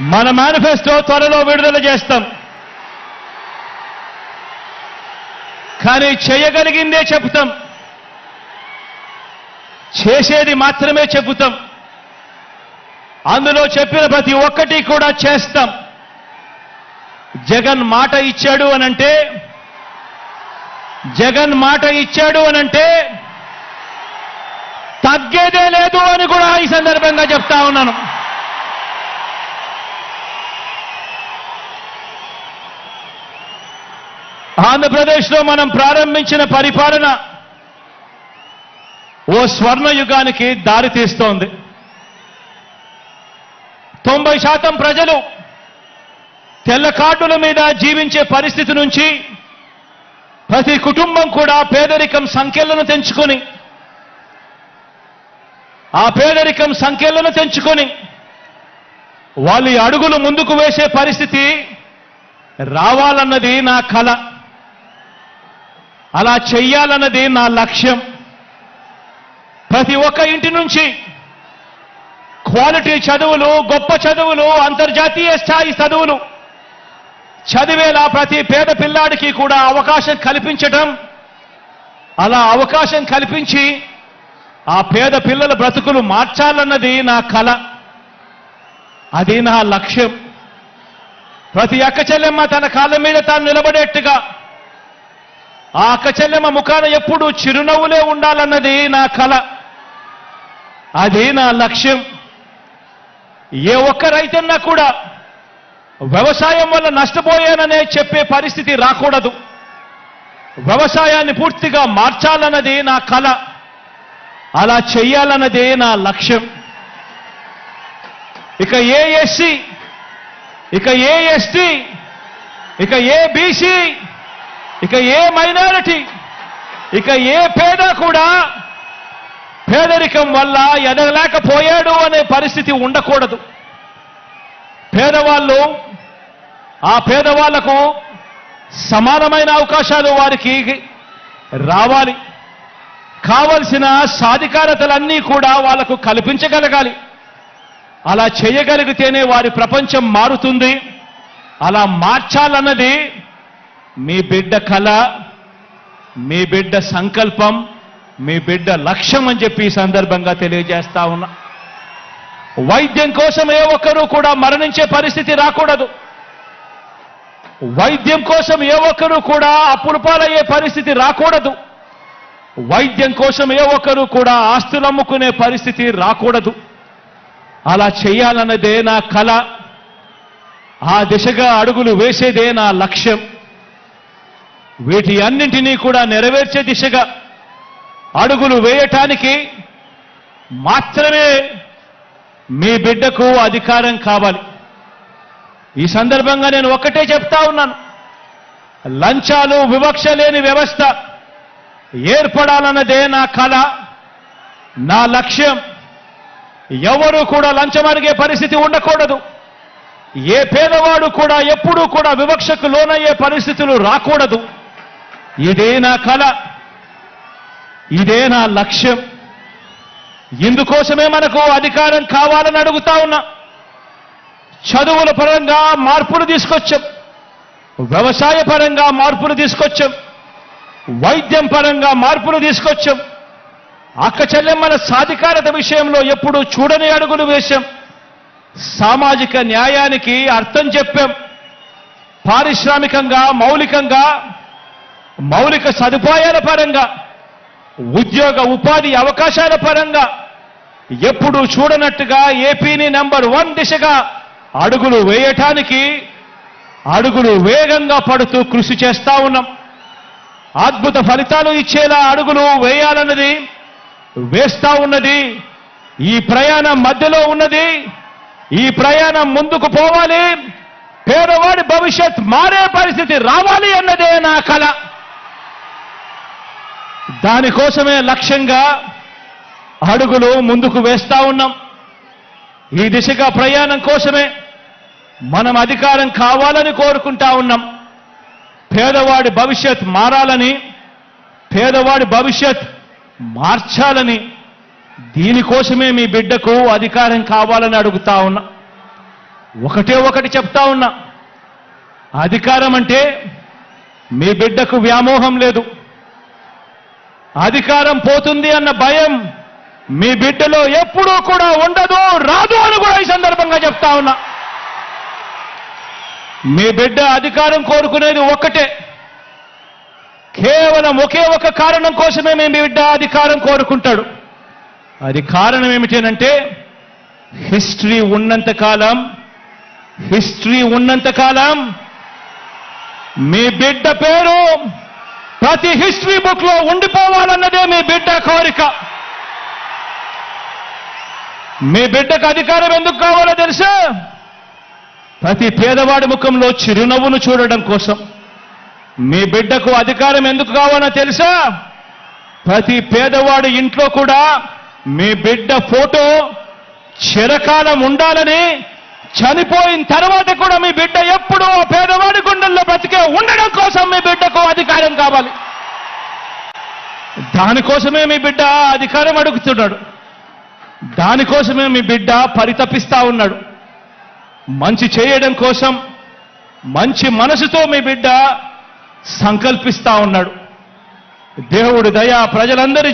మన మేనిఫెస్టో త్వరలో విడుదల చేస్తాం. కానీ చేయగలిగిందే చెబుతాం. చేసేది మాత్రమే చెబుతాం. అందులో చెప్పిన ప్రతి ఒక్కటి కూడా చేస్తాం. జగన్ మాట ఇచ్చాడు అనంటే జగన్ మాట ఇచ్చాడు అనంటే తగ్గేదే లేదు అని కూడా ఈ సందర్భంగా చెప్తా ఉన్నాను. ఆంధ్రప్రదేశ్లో మనం ప్రారంభించిన పరిపాలన ఓ స్వర్ణ యుగానికి దారి తీస్తోంది. తొంభై శాతం ప్రజలు తెల్ల కార్డుల మీద జీవించే పరిస్థితి నుంచి ప్రతి కుటుంబం కూడా పేదరికం సంఖ్యలను తెంచుకొని ఆ పేదరికం సంఖ్యలను తెంచుకొని వాళ్ళ ఈ అడుగులు ముందుకు వేసే పరిస్థితి రావాలన్నది నా కల. అలా చెయ్యాలన్నది నా లక్ష్యం. ప్రతి ఒక్క ఇంటి నుంచి క్వాలిటీ చదువులు గొప్ప చదువులు అంతర్జాతీయ స్థాయి చదువులు చదివేలా ప్రతి పేద పిల్లాడికి కూడా అవకాశం కల్పించటం అలా అవకాశం కల్పించి ఆ పేద పిల్లల బ్రతుకులు మార్చాలన్నది నా కల. అది నా లక్ష్యం. ప్రతి అక్క చెల్లెమ్మ తన కాళ్ళ మీద తాను నిలబడేట్టుగా ఆ అక్కచెల్లెమ్మ ముఖాన ఎప్పుడు చిరునవ్వులే ఉండాలన్నది నా కల. అది నా లక్ష్యం. ఏ ఒక్క రైతన్నా కూడా వ్యవసాయం వల్ల నష్టపోయాననే చెప్పే పరిస్థితి రాకూడదు. వ్యవసాయాన్ని పూర్తిగా మార్చాలన్నది నా కల. అలా చేయాలన్నదే నా లక్ష్యం. ఇక ఏ ఎస్సీ ఇక ఏ ఎస్టీ ఇక ఏ బీసీ ఇక ఏ మైనారిటీ ఇక ఏ పేద కూడా పేదరికం వల్ల ఎదగలేకపోయాడు అనే పరిస్థితి ఉండకూడదు. పేదవాళ్ళు ఆ పేదవాళ్ళకు సమానమైన అవకాశాలు వారికి రావాలి. కావలసిన సాధికారతలన్నీ కూడా వాళ్ళకు కల్పించగలగాలి. అలా చేయగలిగితేనే వారి ప్రపంచం మారుతుంది. అలా మార్చాలన్నది మీ బిడ్డ కళ మీ బిడ్డ సంకల్పం మీ బిడ్డ లక్ష్యం అని చెప్పి ఈ సందర్భంగా తెలియజేస్తా ఉన్నా. వైద్యం కోసం ఏ ఒక్కరూ కూడా మరణించే పరిస్థితి రాకూడదు. వైద్యం కోసం ఏ ఒక్కరూ కూడా అప్పులపాలయ్యే పరిస్థితి రాకూడదు. వైద్యం కోసం ఏ ఒక్కరూ కూడా ఆస్తులు అమ్ముకునే పరిస్థితి రాకూడదు. అలా చేయాలన్నదే నా కళ. ఆ దిశగా అడుగులు వేసేదే నా లక్ష్యం. వీటి అన్నింటినీ కూడా నెరవేర్చే దిశగా అడుగులు వేయటానికి మాత్రమే మీ బిడ్డకు అధికారం కావాలి. ఈ సందర్భంగా నేను ఒక్కటే చెప్తా ఉన్నాను. లంచాలు వివక్ష లేని వ్యవస్థ ఏర్పడాలన్నదే నా కళ నా లక్ష్యం. ఎవరు కూడా లంచం అడిగే పరిస్థితి ఉండకూడదు. ఏ పేదవాడు కూడా ఎప్పుడూ కూడా వివక్షకు లోనయ్యే పరిస్థితులు రాకూడదు. ఇదే నా కళ ఇదే నా లక్ష్యం. ఇందుకోసమే మనకు అధికారం కావాలని అడుగుతా ఉన్నా. చదువుల పరంగా మార్పులు తీసుకొచ్చాం. వ్యవసాయ పరంగా మార్పులు తీసుకొచ్చాం. వైద్యం పరంగా మార్పులు తీసుకొచ్చాం. అక్క చెల్లెమ్మల సాధికారత విషయంలో ఎప్పుడు చూడని అడుగులు వేశాం. సామాజిక న్యాయానికి అర్థం చెప్పాం. పారిశ్రామికంగా మౌలికంగా మౌలిక సదుపాయాల పరంగా ఉద్యోగ ఉపాధి అవకాశాల పరంగా ఎప్పుడు చూడనట్టుగా ఏపీని నెంబర్ వన్ దిశగా అడుగులు వేయటానికి అడుగులు వేగంగా పడుతూ కృషి చేస్తా ఉన్నాం. అద్భుత ఫలితాలు ఇచ్చేలా అడుగులు వేయాలన్నది వేస్తా ఉన్నది ఈ ప్రయాణం మధ్యలో ఉన్నది ఈ ప్రయాణం ముందుకు పోవాలి పేదవాడి భవిష్యత్ మారే పరిస్థితి రావాలి అన్నదే నా కళ దానికోసమే లక్ష్యంగా అడుగులు ముందుకు వేస్తా ఉన్నాం. ఈ దిశగా ప్రయాణం కోసమే మనం అధికారం కావాలని కోరుకుంటా ఉన్నాం. పేదవాడి భవిష్యత్ మారాలని పేదవాడి భవిష్యత్ మార్చాలని దీనికోసమే మీ బిడ్డకు అధికారం కావాలని అడుగుతా ఉన్నా. ఒకటే ఒకటి చెప్తా ఉన్నా. అధికారం అంటే మీ బిడ్డకు వ్యామోహం లేదు. అధికారం పోతుంది అన్న భయం మీ బిడ్డలో ఎప్పుడూ కూడా ఉండదు రాదు అని కూడా ఈ సందర్భంగా చెప్తా ఉన్నా. మీ బిడ్డ అధికారం కోరుకునేది ఒక్కటే. కేవలం ఒకే ఒక కారణం కోసమే మీ బిడ్డ అధికారం కోరుకుంటాడు. అది కారణం ఏమిటేనంటే హిస్టరీ ఉన్నంత కాలం హిస్టరీ ఉన్నంత కాలం మీ బిడ్డ పేరు ప్రతి హిస్టరీ బుక్లో ఉండిపోవాలన్నదే మీ బిడ్డ కోరిక. మీ బిడ్డకు అధికారం ఎందుకు కావాలో తెలుసా? ప్రతి పేదవాడి ముఖంలో చిరునవ్వును చూడడం కోసం. మీ బిడ్డకు అధికారం ఎందుకు కావాలో తెలుసా? ప్రతి పేదవాడి ఇంట్లో కూడా మీ బిడ్డ ఫోటో చిరకాలం ఉండాలని చనిపోయిన తర్వాత కూడా మీ బిడ్డ ఎప్పుడూ ఆ పేదవాడి గుండెల్లో బ్రతికే ఉండడం కోసం మీ బిడ్డకు అధికారం కావాలి. దానికోసమే మీ బిడ్డ అధికారం అడుగుతున్నాడు. దానికోసమే మీ బిడ్డ పరితపిస్తా ఉన్నాడు. మంచి చేయడం కోసం మంచి మనసుతో మీ బిడ్డ సంకల్పిస్తా ఉన్నాడు. దేవుడు దయా ప్రజలందరి